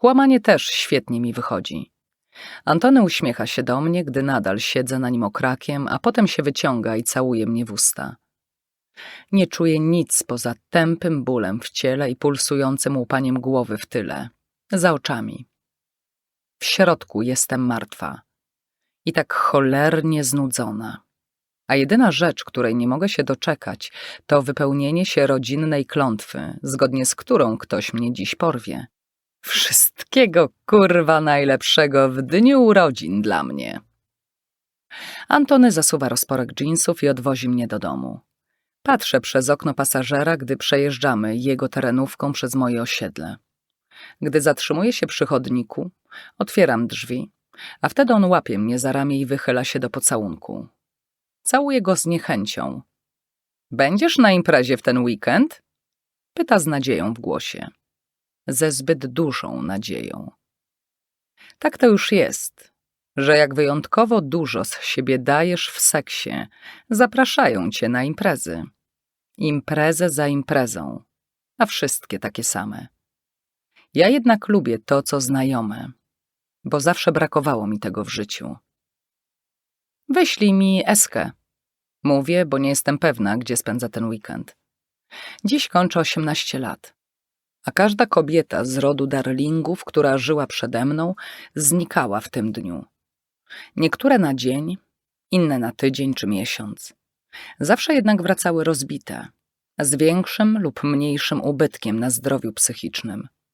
Kłamanie też świetnie mi wychodzi. Antony uśmiecha się do mnie, gdy nadal siedzę na nim okrakiem, a potem się wyciąga i całuje mnie w usta. Nie czuję nic poza tępym bólem w ciele i pulsującym łupaniem głowy w tyle, za oczami. W środku jestem martwa i tak cholernie znudzona. A jedyna rzecz, której nie mogę się doczekać, to wypełnienie się rodzinnej klątwy, zgodnie z którą ktoś mnie dziś porwie. Wszystkiego kurwa najlepszego w dniu urodzin dla mnie. Antony zasuwa rozporek dżinsów i odwozi mnie do domu. Patrzę przez okno pasażera, gdy przejeżdżamy jego terenówką przez moje osiedle. Gdy zatrzymuję się przy chodniku, otwieram drzwi, a wtedy on łapie mnie za ramię i wychyla się do pocałunku. Całuję go z niechęcią. Będziesz na imprezie w ten weekend? Pyta z nadzieją w głosie. Ze zbyt dużą nadzieją. Tak to już jest, że jak wyjątkowo dużo z siebie dajesz w seksie, zapraszają cię na imprezy. Imprezę za imprezą, a wszystkie takie same. Ja jednak lubię to, co znajome, bo zawsze brakowało mi tego w życiu. Wyślij mi eskę. Mówię, bo nie jestem pewna, gdzie spędza ten weekend. Dziś kończę 18 lat. A każda kobieta z rodu darlingów, która żyła przede mną, znikała w tym dniu. Niektóre na dzień, inne na tydzień czy miesiąc. Zawsze jednak wracały rozbite, z większym lub mniejszym ubytkiem na zdrowiu psychicznym.